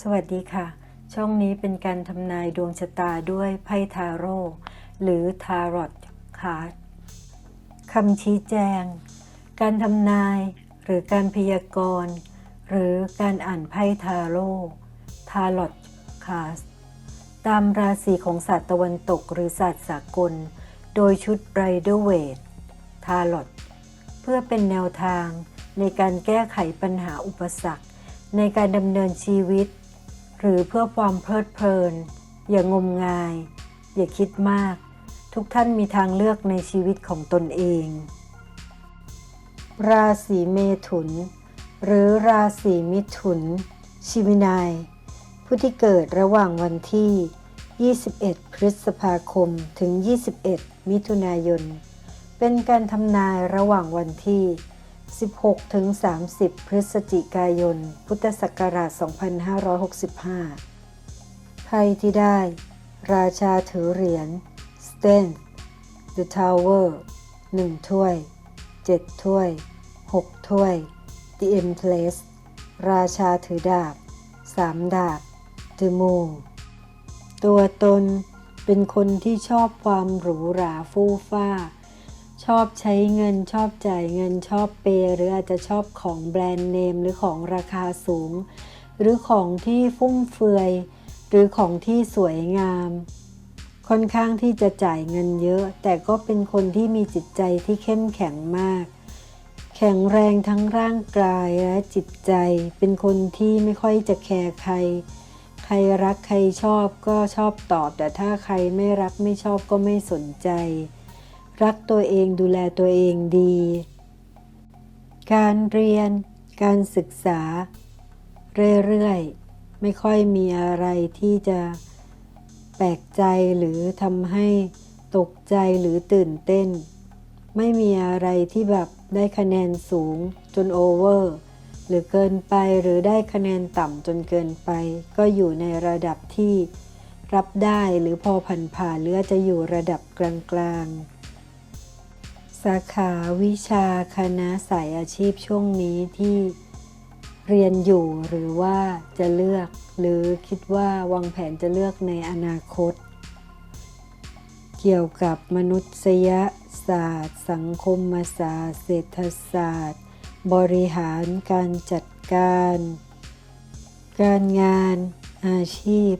สวัสดีค่ะ ช่องนี้เป็นการทำนายดวงชะตาด้วยไพ่ทาโร่หรือทารอตคาร์ดคำชี้แจง การทำนาย หรือการพยากรณ์ หรือการอ่านไพ่ทาโร่ทารอตคาร์ดตามราศีของศาสตร์ตะวันตกหรือศาสตร์สากล โดยชุดไบรเดอร์เวททารอตเพื่อเป็นแนวทางในการแก้ไขปัญหาอุปสรรค ในการดำเนินชีวิต หรือเพื่อความเพลิดเพลิน อย่างมงาย อย่าคิดมาก ทุกท่านมีทางเลือกในชีวิตของตนเอง ราศีเมถุน หรือราศีมิถุน ชิมินาย ผู้ที่เกิดระหว่างวันที่ 21 พฤษภาคมถึง 21 มิถุนายน เป็นการทำนายระหว่างวันที่ 16 ถึง 30 พฤศจิกายน พุทธศักราช 2565 ไพ่ที่ได้ ราชาถือเหรียญ Stand The Tower 1 ถ้วย 7 ถ้วย 6 ถ้วย The Empress ราชาถือดาบ 3 ดาบ The Moon ตัวตนเป็นคนที่ชอบความหรูหราฟู่ฟ้า ชอบใช้เงินชอบจ่ายเงินชอบเปย์หรืออาจจะชอบของแบรนด์เนมหรือของราคาสูง หรือของที่ฟุ่มเฟือย หรือของที่สวยงาม ค่อนข้างที่จะจ่ายเงินเยอะ แต่ก็เป็นคนที่มีจิตใจที่เข้มแข็งมาก แข็งแรงทั้งร่างกายและจิตใจ เป็นคนที่ไม่ค่อยจะแคร์ใคร ใครรักใครชอบก็ชอบตอบ แต่ถ้าใครไม่รักไม่ชอบก็ไม่สนใจ รักตัวเองดูแลตัวเองดี การเรียน การศึกษา เรื่อยๆ ไม่ค่อยมีอะไรที่จะแปลกใจหรือทำให้ตกใจหรือตื่นเต้น ไม่มีอะไรที่แบบได้คะแนนสูงจนโอเวอร์หรือเกินไปหรือได้คะแนนต่ำจนเกินไป ก็อยู่ในระดับที่รับได้หรือพอผ่านผ่านๆหรืออาจจะอยู่ระดับกลางๆ สาขาวิชาคณะสายอาชีพช่วงนี้ที่เรียนอยู่หรือว่าจะเลือก หรือคิดว่าวางแผนจะเลือกในอนาคต เกี่ยวกับมนุษยศาสตร์ สังคมศาสตร์ เศรษฐศาสตร์ บริหารการจัดการ การงานอาชีพ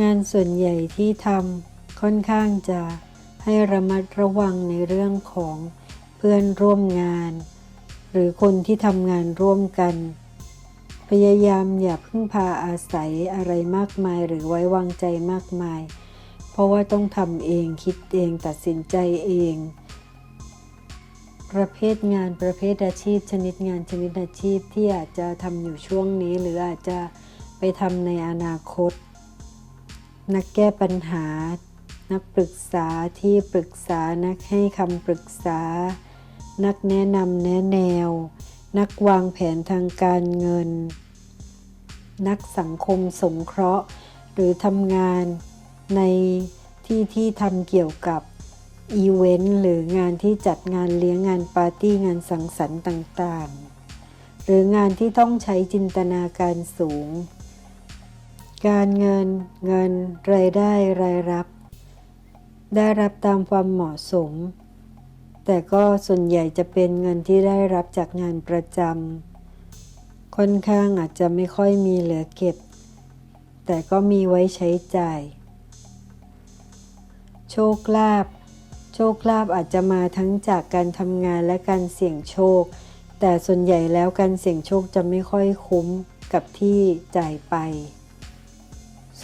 งานส่วนใหญ่ที่ทำค่อนข้างจะ ให้ระมัดระวังในเรื่องของเพื่อนร่วมงาน หรือคนที่ทำงานร่วมกัน พยายามอย่าพึ่งพาอาศัยอะไรมากมายหรือไว้วางใจมากมาย เพราะว่าต้องทำเองคิดเองตัดสินใจเอง ประเภทงานประเภทอาชีพ ชนิดงานชนิดอาชีพที่อาจจะทำอยู่ช่วงนี้ หรืออาจจะไปทำในอนาคต นักแก้ปัญหา นักปรึกษาที่ปรึกษานักให้คำปรึกษา นักแนะนำแนะแนว นักวางแผนทางการเงิน นักสังคมสงเคราะห์ หรือทำงานในที่ที่ทำเกี่ยวกับอีเวนต์หรืองานที่จัดงานเลี้ยงงานปาร์ตี้งานสังสรรค์ต่างๆ หรืองานที่ต้องใช้จินตนาการสูง การเงินเงินรายได้รายรับ ได้รับตามความเหมาะสม แต่ก็ส่วนใหญ่จะเป็นเงินที่ได้รับจากงานประจำค่อนข้างอาจจะไม่ค่อยมีเหลือเก็บ แต่ก็มีไว้ใช้จ่าย โชคลาภโชคลาภอาจจะมาทั้งจากการทำงานและการเสี่ยงโชค แต่ส่วนใหญ่แล้วการเสี่ยงโชคจะไม่ค่อยคุ้มกับที่จ่ายไป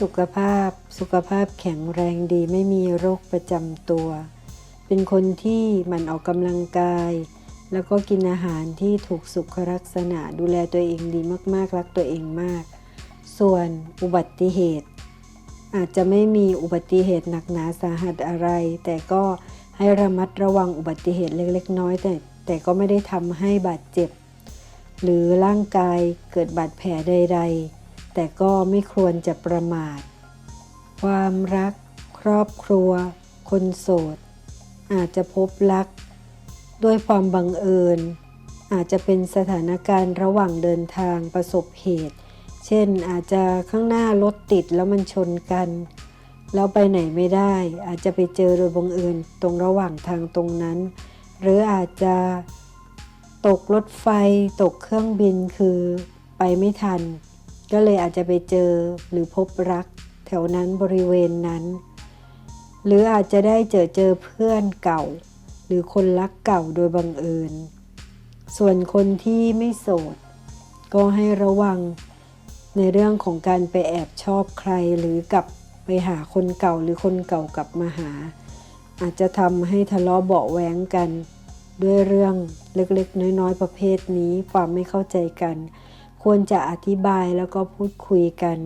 สุขภาพ สุขภาพแข็งแรงดีไม่มีโรคประจำตัว เป็นคนที่หมันออกกำลังกาย แล้วก็กินอาหารที่ถูกสุขลักษณะดูแลตัวเองดีมากๆ รักตัวเองมาก ส่วนอุบัติเหตุ อาจจะไม่มีอุบัติเหตุหนักหนาสาหัสอะไร แต่ก็ให้ระมัดระวังอุบัติเหตุเล็กๆ น้อยแต่แต่ก็ไม่ได้ทำให้บาดเจ็บ หรือร่างกายเกิดบาดแผลใด ๆ แต่ก็ไม่ควรจะประมาท ความรัก ครอบครัว คนโสด อาจจะพบรัก ด้วยความบังเอิญ อาจจะเป็นสถานการณ์ระหว่างเดินทางประสบเหตุ เช่นอาจจะข้างหน้ารถติดแล้วมันชนกัน แล้วไปไหนไม่ได้ อาจจะไปเจอโดยบังเอิญตรงระหว่างทางตรงนั้น หรืออาจจะตกรถไฟ ตกเครื่องบินคือไปไม่ทัน ก็เลยอาจจะไปเจอหรือพบรักแถวนั้นบริเวณนั้น หรืออาจจะได้เจอเจอเพื่อนเก่า หรือคนรักเก่าโดยบังเอิญ ส่วนคนที่ไม่โสด ก็ให้ระวังในเรื่องของการไปแอบชอบใครหรือกลับไปหาคนเก่าหรือคนเก่ากลับมาหา อาจจะทำให้ทะเลาะเบาะแวงกัน ด้วยเรื่องเล็กๆ น้อยๆ ประเภทนี้ความไม่เข้าใจกัน ควรจะอธิบายแล้วก็พูดคุยกัน